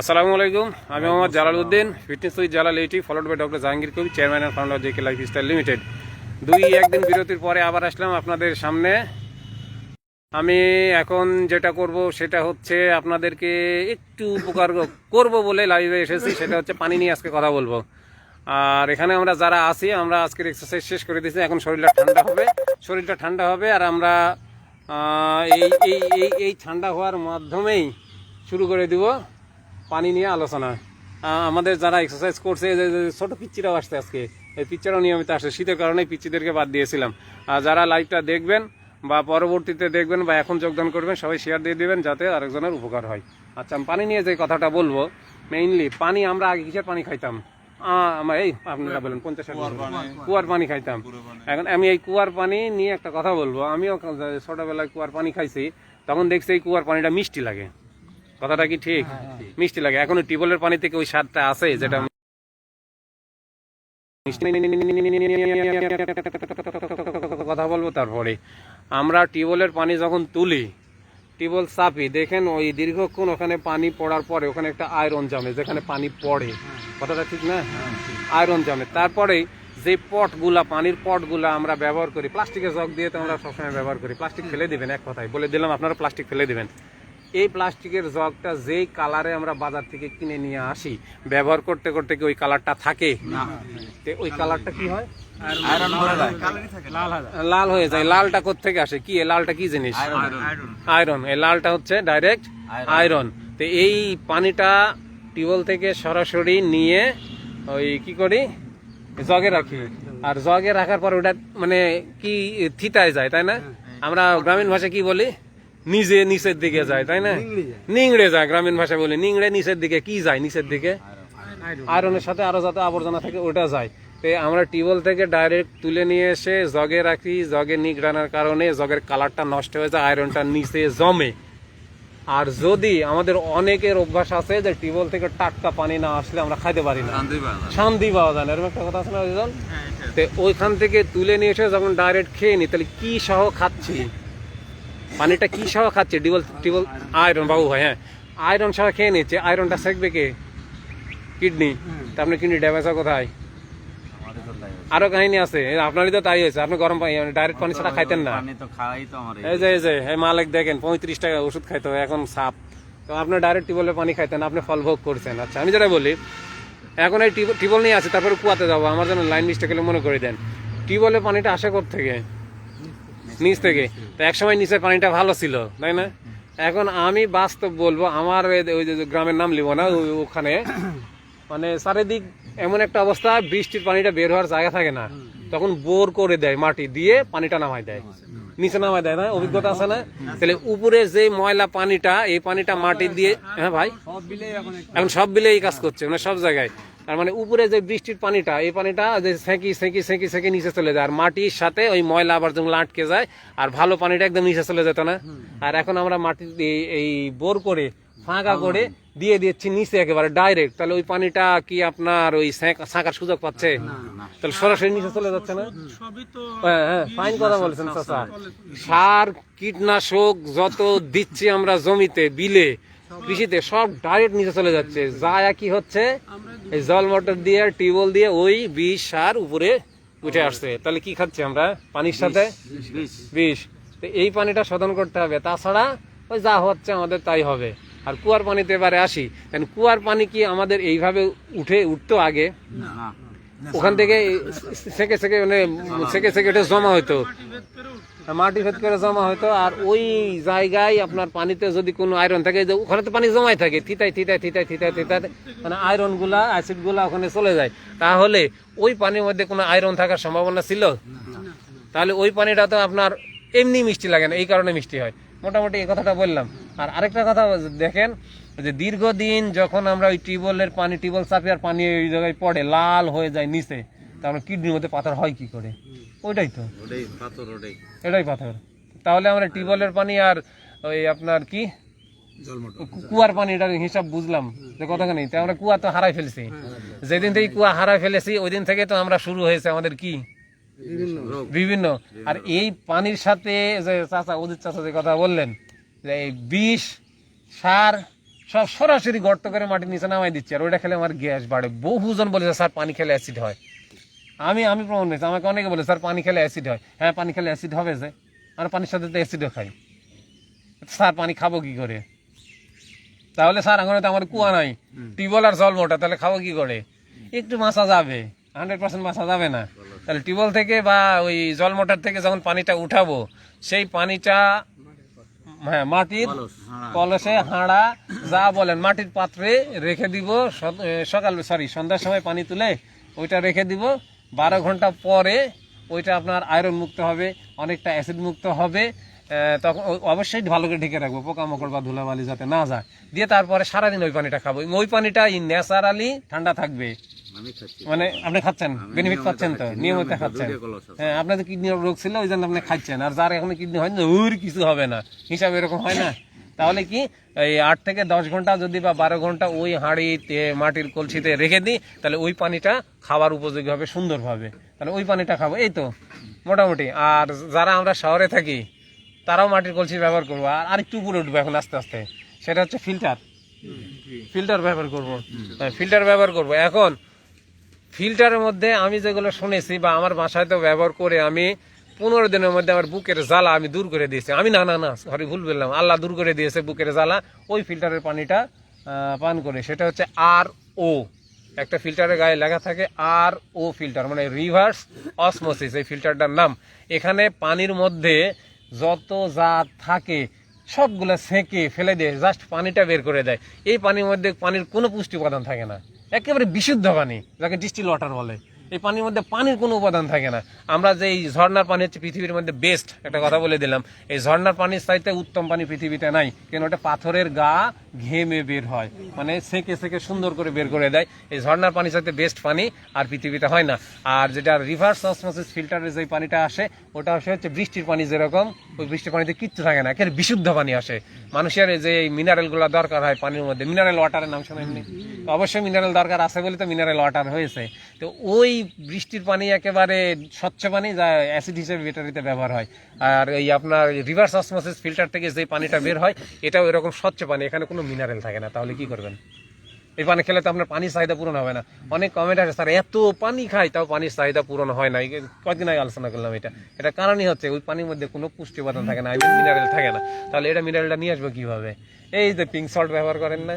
আসসালামু আলাইকুম আমি Mohammad Jalal Uddin fitness with Jalal eighty followed by doctor Jahangir Kabi chairman and founder JK lifestyle limited দুই একদিন বিরতির পরে আবার আসলাম আপনাদের সামনে। আমি এখন যেটা করব সেটা হচ্ছে আপনাদেরকে একটু উপকার করব বলে লাইভে এসেছি সেটা হচ্ছে পানি নিয়ে আজকে কথা বলব। আর এখানে আমরা যারা আছি আমরা আজকের এক্সারসাইজ শেষ করে দিয়েছি এখন শরীরটা ঠান্ডা হবে। শরীরটা ঠান্ডা হবে আর আমরা এই এই এই এই ঠান্ডা হওয়ার মাধ্যমেই শুরু করে দিব। পানি নিয়ে আলোচনা। আমাদের যারা এক্সারসাইজ করছে ছোট পিচ্চিরাও আসছে আজকে। এই পিচ্চিরাও নিয়মিত আসে। শীতের কারণে পিচ্চিদেরকে বাদ দিয়েছিলাম। আর যারা লাইভটা দেখবেন বা পরবর্তীতে দেখবেন বা এখন যোগদান করবেন সবাই শেয়ার দিয়ে দিবেন যাতে আরেকজনের উপকার হয়। আচ্ছা আমি পানি নিয়ে যে কথাটা বলব মেইনলি পানি আমরা আগে কিসের পানি খাইতাম? আমার এই আপনারা বলেন পঞ্চাশ কুয়ার পানি। খাইতাম। এখন আমি এই কুয়ার পানি নিয়ে একটা কথা বলব। আমিও ছোটবেলায় কুয়ার পানি খাইছি তখন দেখছি এই কুয়ার পানিটা মিষ্টি লাগে। কথাটা কি ঠিক মিষ্টি লাগে এখন টিউবওয়েলের পানি থেকে ওই স্বাদটা আছে যেটা কথা বলব তারপরে আমরা টিউবওয়েলের পানি যখন তুলি টিউবওয়েল চাপি দেখেন ওই দীর্ঘক্ষণ ওখানে পানি পড়ার পরে ওখানে একটা আয়রন জমে যেখানে পানি পড়ে কথাটা ঠিক না আয়রন জমে তারপরে যে পটগুলা পানির পটগুলা আমরা ব্যবহার করি প্লাস্টিকের জগ দিয়ে তো আমরা সবসময় ব্যবহার করি প্লাস্টিক ফেলে দিবেন এক কথায় বলে দিলাম আপনারা প্লাস্টিক ফেলে দিবেন এই প্লাস্টিকের জগটা যেই কালারে আমরা বাজার থেকে কিনে নিয়ে আসি ব্যবহার করতে করতে কি ওই কালারটা থাকে? তে ওই কালারটা কি হয়? লাল হয়ে যায়। লালটা থেকে আসে? কি এ লালটা কি জিনিস? আয়রন এই লালটা হচ্ছে ডাইরেক্ট আয়রন তো এই পানিটা টিউবওয়েল থেকে সরাসরি নিয়ে ওই কি করি? জগে রাখি। আর জগে রাখার পর ওটা মানে কি থিতায় যায় তাই না? আমরা গ্রামীণ ভাষায় কি বলি? নিজে নিচের দিকে যায় তাই না? নিংড়ে যায়। গ্রামীণ ভাষায় বলে নিংড়ে নিচের দিকে কি যায় নিচের দিকে? আয়রনের সাথে আরও যাতে আবর্জনা থাকে ওটা যায়। তো আমরা টিউবওয়েল থেকে ডাইরেক্ট তুলে নিয়ে এসে জগে রাখি জগে নিগড়ানোর কারণে জগের কালারটা নষ্ট হয়ে যায় আয়রনটা নিচে জমে। আর যদি আমাদের অনেকের অভ্যাস আছে যে টিউবওয়েল থেকে টাটকা পানি না আসলে আমরা খাইতে পারি না। শান্তি পাওয়া যায় না। এরকম একটা কথা আছে না ওইজন তো ওইখান থেকে তুলে নিয়ে এসে যখন ডাইরেক্ট খেয়ে নি তাহলে কি সহ খাচ্ছি? পানিটা কি সহ খাচ্ছে? টিউবওয়েল টিউবওয়েল আয়রন বাবু ভাই হ্যাঁ। আয়রন সহ খেয়ে নিচ্ছে। আয়রনটা সেকবে কে? কিডনি। তা আপনার কিডনি ড্যামেজ হয় কোথায়? আরও কাহিনী আছে। আপনারই তো তাই হয়েছে। আপনি গরম পানি ডাইরেক্ট পানি ছাড়া খাইতেন না। এই যে এই যে এই মালিক দেখেন পঁয়ত্রিশ টাকা ওষুধ খাইতে হয় এখন সাপ। তো আপনি ডাইরেক্ট টিউবওয়েলের পানি খাইতেন আপনি ফল ভোগ করছেন। আচ্ছা আমি যেটা বলি এখন এই টিউবওয়েল নিয়ে আছে তারপরে কুয়াতে যাব। আমার জন্য লাইন মিস্টেক মনে করে দেন। টিউবওয়েলের পানিটা আসে থেকে নিচ থেকে। তো একসময় নিচের পানিটা ভালো ছিল তাই না? এখন আমি বাস্তব বলব আমার ওই- যে গ্রামের নাম লিব না ওখানে মানে চারিদিক এমন একটা অবস্থা বৃষ্টির পানিটা বের হওয়ার জায়গা থাকে না। তখন বোর করে দেয় মাটি দিয়ে পানিটা নামায় দেয়। নিচে নামায় দেয় না অভিজ্ঞতা আছে না? তাহলে উপরে যে ময়লা পানিটা এই পানিটা মাটি দিয়ে হ্যাঁ ভাই? এখন সব বিলে এই কাজ করছে মানে সব জায়গায়। তার মানে উপরে যে বৃষ্টির পানিটা এই পানিটা যে সেঁকি সেঁকি সেঁকি সেঁকি নিচে চলে যায়। আর মাটির সাথে ওই ময়লা আবার যেমন আটকে যায় আর ভালো পানিটা একদম নিচে চলে যেত না। আর এখন আমরা মাটি এই- বোর করে ফাঁকা করে দিয়ে দিচ্ছি নিচে একেবারে ডাইরেক্ট। তাহলে ওই পানিটা কি আপনার ওই সেঁক- ছাঁকার সুযোগ পাচ্ছে? তাহলে সরাসরি নিচে চলে যাচ্ছে না? হ্যাঁ হ্যাঁ ফাইন কথা বলছেন চাচা। সার কীটনাশক যত দিচ্ছি আমরা জমিতে বিলে কৃষিতে সব ডাইরেক্ট নিচে চলে যাচ্ছে। যা কি হচ্ছে এই জল মোটর দিয়ে টিউবওয়েল দিয়ে ওই বিষ সার উপরে উঠে আসছে। তাহলে কি খাচ্ছি আমরা? পানির সাথে? বিষ তো এই পানিটা শোধন করতে হবে। তাছাড়া ওই যা হচ্ছে আমাদের তাই হবে। আর কুয়ার পানিতে এবারে আসি। কারণ কুয়ার পানি কি আমাদের এইভাবে উঠে উঠতো আগে? ওখান থেকে সেকে সেকে মানে সেকে সেকে এটা জমা হতো মাটি ভেদ করে জমা হতো আর ওই জায়গায় আপনার পানিতে যদি কোনো আয়রন থাকে যে ওখানে তো পানি জমাই থাকে থিতাই থিতাই থিতাই থিতাই থিতাই মানে আয়রনগুলা অ্যাসিডগুলা ওখানে চলে যায়। তাহলে ওই পানির মধ্যে কোনো আয়রন থাকার সম্ভাবনা ছিল? তাহলে ওই পানিটা তো আপনার এমনি মিষ্টি লাগে না, এই কারণে মিষ্টি হয়। মোটামুটি এই কথাটা বললাম। আর আরেকটা কথা দেখেন, যে দীর্ঘদিন যখন আমরা ওই টিউবওয়েলের পানি, টিউবওয়েল চাপি আর পানি ওই জায়গায় পড়ে, লাল হয়ে যায় নিচে তাহলে কিডনির মধ্যে পাথর হয় কি করে? ওইটাই তো। ওটাই পাথর ওটাই। এটাই পাথর। তাহলে আমরা টিউবওয়েলের পানি আর ওই আপনার কি? কুয়ার পানি এটার হিসাব বুঝলাম যে কতখানি তো আমরা কুয়া তো হারাই ফেলেছি। যেদিন থেকে কুয়া হারাই ফেলেছি ওই দিন থেকে তো আমরা শুরু হয়েছে আমাদের কি? বিভিন্ন আর এই পানির সাথে যে চাচা অজিত চাচা যে কথা বললেন যে এই বিষ সার সব সরাসরি গর্ত করে মাটির নিচে নামাই দিচ্ছে আর ওইটা খেলে আমার গ্যাস বাড়ে। বহুজন বলেছে স্যার পানি খেলে অ্যাসিড হয়। আমি আমি প্রমাণ পেয়েছি আমাকে অনেকে বলে স্যার পানি খেলে অ্যাসিড হয়। হ্যাঁ পানি খেলে অ্যাসিড হবে যে। আর পানির সাথে তো অ্যাসিডও খাই। স্যার পানি খাব কি করে? তাহলে স্যার এখন তো আমার কুয়া নাই। টিউবওয়েল আর জল মোটা তাহলে খাব কি করে? একটু মাছা যাবে। হান্ড্রেড পার্সেন্ট মাছা যাবে না। তাহলে টিউবওয়েল থেকে বা ওই জল মোটর থেকে যখন পানিটা উঠাবো সেই পানিটা হ্যাঁ মাটির কলসে হাঁড়া। যা বলেন মাটির পাত্রে রেখে দিব। সকাল সরি সন্ধ্যার সময় পানি তুলে ওইটা রেখে দিব। বারো ঘণ্টা পরে ওইটা আপনার আয়রন মুক্ত হবে অনেকটা অ্যাসিড মুক্ত হবে তখন অবশ্যই ভালো করে ঢেকে রাখব পোকামাকড় বা ধুলাবালি যাতে না যায়। দিয়ে তারপরে সারাদিন ওই পানিটা খাব। ওই পানিটা ন্যাচারালি ঠান্ডা থাকবে। মানে আপনি খাচ্ছেন বেনিফিট পাচ্ছেন তো নিয়মিত খাচ্ছেন। হ্যাঁ আপনাদের কিডনি রোগ ছিল ওই জন্য আপনি খাচ্ছেন। আর যার এখন কিডনি হয় না ওর কিছু হবে না। হিসাব এরকম হয় না? তাহলে কি এই আট থেকে দশ ঘণ্টা যদি বা বারো ঘণ্টা ওই হাঁড়িতে মাটির কলসিতে রেখে দিই, তাহলে ওই পানিটা খাবার উপযোগী হবে, সুন্দরভাবে। তাহলে ওই পানিটা খাব, এই তো, মোটামুটি। আর যারা আমরা শহরে থাকি, তারাও মাটির কলসি ব্যবহার করব। আর আরেকটু উপরে উঠবো এখন আস্তে আস্তে, সেটা হচ্ছে ফিল্টার। ফিল্টার ব্যবহার করব। হ্যাঁ ফিল্টার ব্যবহার করব। এখন ফিল্টারের মধ্যে আমি যেগুলো শুনেছি বা আমার বাসায় তো ব্যবহার করে আমি পনেরো দিনের মধ্যে আমার বুকের জ্বালা আমি দূর করে দিয়েছি। আমি না না না সরি ভুল বললাম। আল্লাহ দূর করে দিয়েছে বুকের জ্বালা। ওই ফিল্টারের পানিটা পান করে। সেটা হচ্ছে আর ও একটা ফিল্টারের গায়ে লেখা থাকে আর ও ফিল্টার মানে রিভার্স অসমোসিস এই ফিল্টারটার নাম। এখানে পানির মধ্যে যত যা থাকে, সবগুলো সেঁকে ফেলে দিয়ে জাস্ট পানিটা বের করে দেয়। এই পানির মধ্যে পানির কোনো পুষ্টি উপাদান থাকে না। একেবারে বিশুদ্ধ পানি, যাকে ডিস্টিল ওয়াটার বলে। এই পানির মধ্যে পানির কোনো উপাদান থাকে না। আমরা যে এই ঝর্ণার পানি হচ্ছে পৃথিবীর মধ্যে বেস্ট একটা কথা বলে দিলাম। এই ঝর্ণার পানির চাইতে উত্তম পানি পৃথিবীতে নাই, কেন ওটা পাথরের গা ঘেমে বের হয় মানে সেঁকে সেঁকে সুন্দর করে বের করে দেয়। এই ঝর্নার পানির চাইতে বেস্ট পানি আর পৃথিবীতে হয় না। আর যেটা রিভার্স অসমোসিস ফিল্টারের যে পানিটা আসে, ওটা আসে হচ্ছে বৃষ্টির পানি যেরকম ওই বৃষ্টির পানিতে কিচ্ছু থাকে না, একেবারে বিশুদ্ধ পানি আসে। মানুষের যে মিনারেলগুলো দরকার হয় পানির মধ্যে মিনারেল ওয়াটারের নাম শোনেননি তো অবশ্যই মিনারেল দরকার আছে বলে তো মিনারেল ওয়াটার হয়েছে। তো ওই বৃষ্টির পানি একেবারে স্বচ্ছ পানি যা অ্যাসিড হিসেবে ব্যাটারিতে ব্যবহার হয়। আর এই আপনার রিভার্স অসমোসিস ফিল্টার থেকে যে পানিটা বের হয়, এটাও এরকম স্বচ্ছ পানি, এখানে কোনো মিনারেল থাকে না। তাহলে কি করবেন? এই পানি খেলে তো আপনার পানির চাহিদা পূরণ হবে না। অনেক কমেন্ট আছে স্যার এত পানি খাই তাও পানির চাহিদা পূরণ হয় না কদিন আগে আলোচনা করলাম এটা। এটা কারণই হচ্ছে ওই পানির মধ্যে কোনো পুষ্টি উপাদান থাকে না মিনারেল থাকে না। তাহলে এটা মিনারেলটা নিয়ে আসব কীভাবে? এই যে পিঙ্ক সল্ট ব্যবহার করেন না।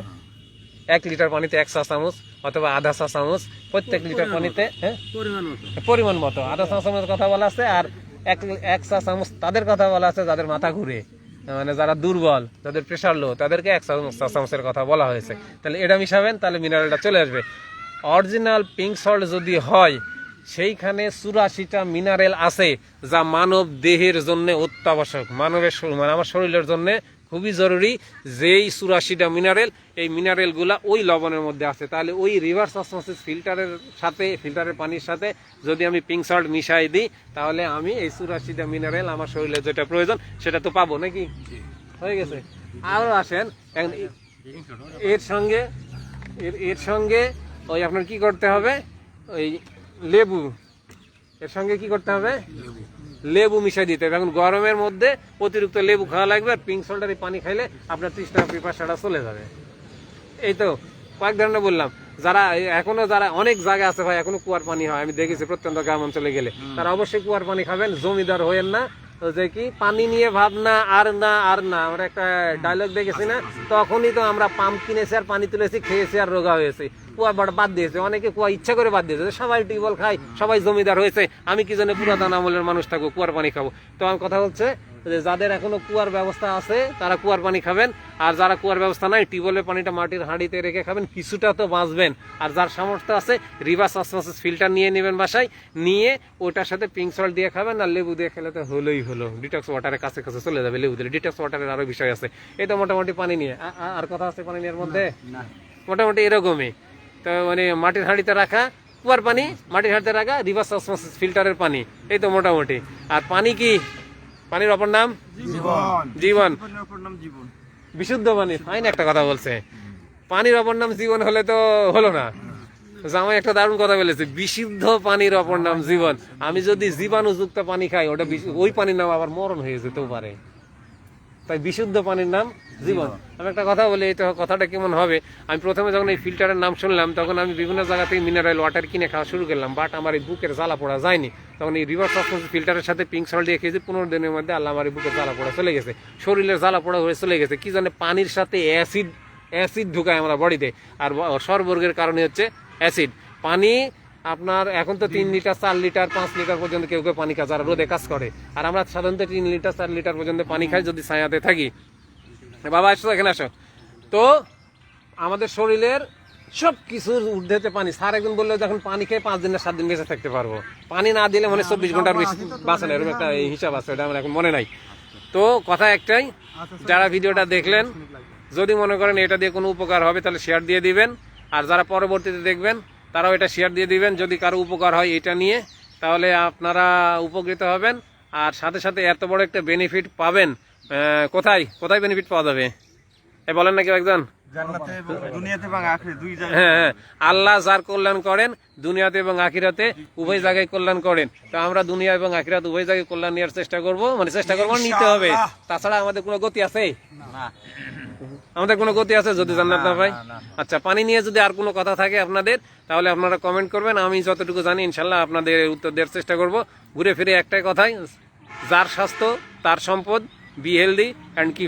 এক লিটার পানিতে এক চা চামচ অথবা আধা চা চামচ প্রত্যেক লিটার পানিতে হ্যাঁ? পরিমাণ মতো। পরিমাণ মতো। আধা চা চামচের কথা বলা আছে আর এক এক চা চামচ তাদের কথা বলা আছে যাদের মাথা ঘুরে। মানে যারা দুর্বল, যাদের প্রেশার লো তাদেরকে এক চামচ চামচের কথা বলা হয়েছে। তাহলে এটা মিশাবেন, তাহলে মিনারেলটা চলে আসবে। অরিজিনাল পিঙ্ক সল্ট যদি হয়, সেইখানে চুরাশিটা মিনারেল আছে যা মানব দেহের জন্য অত্যাবশ্যক, মানবের মানে আমার শরীরের জন্য খুবই জরুরি যেই চুরাশিটা মিনারেল এই মিনারেলগুলা ওই লবণের মধ্যে আছে। তাহলে ওই রিভার্স অসমোসিস ফিল্টারের সাথে ফিল্টারের পানির সাথে যদি আমি পিঙ্ক সল্ট মিশাই দিই তাহলে আমি এই চুরাশিটা মিনারেল আমার শরীরে যেটা প্রয়োজন সেটা তো পাবো নাকি? হয়ে গেছে। আরও আসেন। এর সঙ্গে এর এর সঙ্গে ওই আপনার কি করতে হবে? ওই লেবু। এর সঙ্গে কি করতে হবে? লেবু। মিশাই দিতে হবে। এখন গরমের মধ্যে অতিরিক্ত লেবু খাওয়া লাগবে আর পিঙ্ক সল্টার এই পানি খাইলে আপনার তৃষ্ণা পিপাসাটা চলে যাবে। এই তো কয়েক ধরনের বললাম। যারা এখনও যারা অনেক জায়গা আছে ভাই এখনও কুয়ার পানি হয়। আমি দেখেছি প্রত্যন্ত গ্রাম অঞ্চলে গেলে। তারা অবশ্যই কুয়ার পানি খাবেন। জমিদার হয়েন না। তো যে কি পানি নিয়ে ভাবনা, আর না আর না। আমরা একটা ডায়লগ দেখেছি না? তখনই তো আমরা পাম্প কিনেছি আর পানি তুলেছি, খেয়েছি আর রোগা হয়েছে। কুয়া বাদ দিয়েছে। অনেকে কুয়া ইচ্ছা করে বাদ দিয়েছে। সবাই টিউবওয়েল খাই সবাই জমিদার হয়েছে। আমি কি জানি পুরাতন আমলের মানুষ থাকব কুয়ার পানি খাব। তো আমার কথা হচ্ছে যে যাদের এখনও কুয়ার ব্যবস্থা আছে তারা কুয়ার পানি খাবেন। আর যারা কুয়ার ব্যবস্থা নাই টিউবওয়েলের পানিটা মাটির হাঁড়িতে রেখে খাবেন কিছুটা তো বাঁচবেন। আর যার সামর্থ্য আছে রিভার্স অসমোসিস ফিল্টার নিয়ে নেবেন বাসায় নিয়ে ওটার সাথে পিঙ্ক সল্ট দিয়ে খাবেন আর লেবু দিয়ে খেলে তো হলোই হলো। ডিটক্স ওয়াটারের কাছে কাছে চলে যাবে লেবু দিলে। ডিটক্স ওয়াটারের আরও বিষয় আছে। এই তো মোটামুটি পানি নিয়ে। আর কথা আছে পানি নিয়ে মধ্যে? মোটামুটি এরকমই। তো মানে মাটির হাঁড়িতে রাখা কুয়ার পানি মাটির হাঁড়িতে রাখা রিভার্স অসমোসিস ফিল্টারের পানি। এই তো মোটামুটি। আর পানি কি? পানির অপর নাম? জীবন। বিশুদ্ধ পানি ফাইন একটা কথা বলছে। পানির অপর নাম জীবন হলে তো হলো না। জামাই একটা দারুণ কথা বলেছে বিশুদ্ধ পানির অপর নাম জীবন। আমি যদি জীবাণুযুক্ত পানি খাই ওটা ওই পানির নাম আবার মরণ হয়ে যেতেও পারে। তাই বিশুদ্ধ পানির নাম জীবন। আমি একটা কথা বলি এই তো কথাটা কেমন হবে? আমি প্রথমে যখন এই ফিল্টারের নাম শুনলাম তখন আমি বিভিন্ন জায়গা থেকে মিনারেল ওয়াটার কিনে খাওয়া শুরু করলাম বাট আমার এই বুকের জ্বালা পোড়া যায়নি। তখন এই রিভার্স অসমোসিস ফিল্টারের সাথে পিঙ্ক সল্ট দিয়ে খেয়েছি পনেরো দিনের মধ্যে আল্লাহ আমার এই বুকের জ্বালা পোড়া চলে গেছে। শরীরের জ্বালা পোড়া হয়ে চলে গেছে। কি জানে পানির সাথে অ্যাসিড অ্যাসিড ঢুকায় আমরা বডিতে আর সর্বর্গের কারণে হচ্ছে অ্যাসিড পানি আপনার এখন তো তিন লিটার চার লিটার পাঁচ লিটার পর্যন্ত কেউ কেউ পানি খায় যারা রোদে কাজ করে। আর আমরা সাধারণত তিন লিটার চার লিটার পর্যন্ত পানি খাই যদি ছায়াতে থাকি। বাবা আসো এখানে আসো। তো আমাদের শরীরের সব কিছুর ঊর্ধ্বেতে পানি। স্যার একদিন বলল যখন পানি খেয়ে পাঁচ দিন না সাত দিন বেঁচে থাকতে পারব। পানি না দিলে মানে চব্বিশ ঘণ্টার বেশি বাঁচে না এরকম একটা হিসাব আছে ওটা আমার এখন মনে নাই। তো কথা একটাই যারা ভিডিওটা দেখলেন যদি মনে করেন এটা দিয়ে কোনো উপকার হবে তাহলে শেয়ার দিয়ে দিবেন। আর যারা পরবর্তীতে দেখবেন তারাও এটা শেয়ার দিয়ে দিবেন। যদি কারও উপকার হয় এটা নিয়ে তাহলে আপনারা উপকৃত হবেন। আর সাথে সাথে এত বড় একটা বেনিফিট পাবেন। কোথায়? কোথায় বেনিফিট পাওয়া যাবে? এ বলেন নাকি একজন। আখরে দুই জায়গায়। হ্যাঁ হ্যাঁ। আল্লাহ যার কল্যাণ করেন দুনিয়াতে এবং আখিরাতে উভয় জায়গায় কল্যাণ করেন। তো আমরা দুনিয়া এবং আখিরাত উভয় জায়গায় কল্যাণ নেওয়ার চেষ্টা করব। মানে চেষ্টা করব নিতে হবে। তাছাড়া আমাদের কোনো গতি আছে? না। আমাদের কোনো গতি আছে যদি জান্নাত না পাই না। আচ্ছা পানি নিয়ে যদি আর কোনো কথা থাকে আপনাদের তাহলে আপনারা কমেন্ট করবেন। আমি যতটুকু জানি ইনশাল্লাহ আপনাদের উত্তর দেওয়ার চেষ্টা করব। ঘুরে ফিরে একটাই কথাই যার স্বাস্থ্য তার সম্পদ বি হেলদি অ্যান্ড কি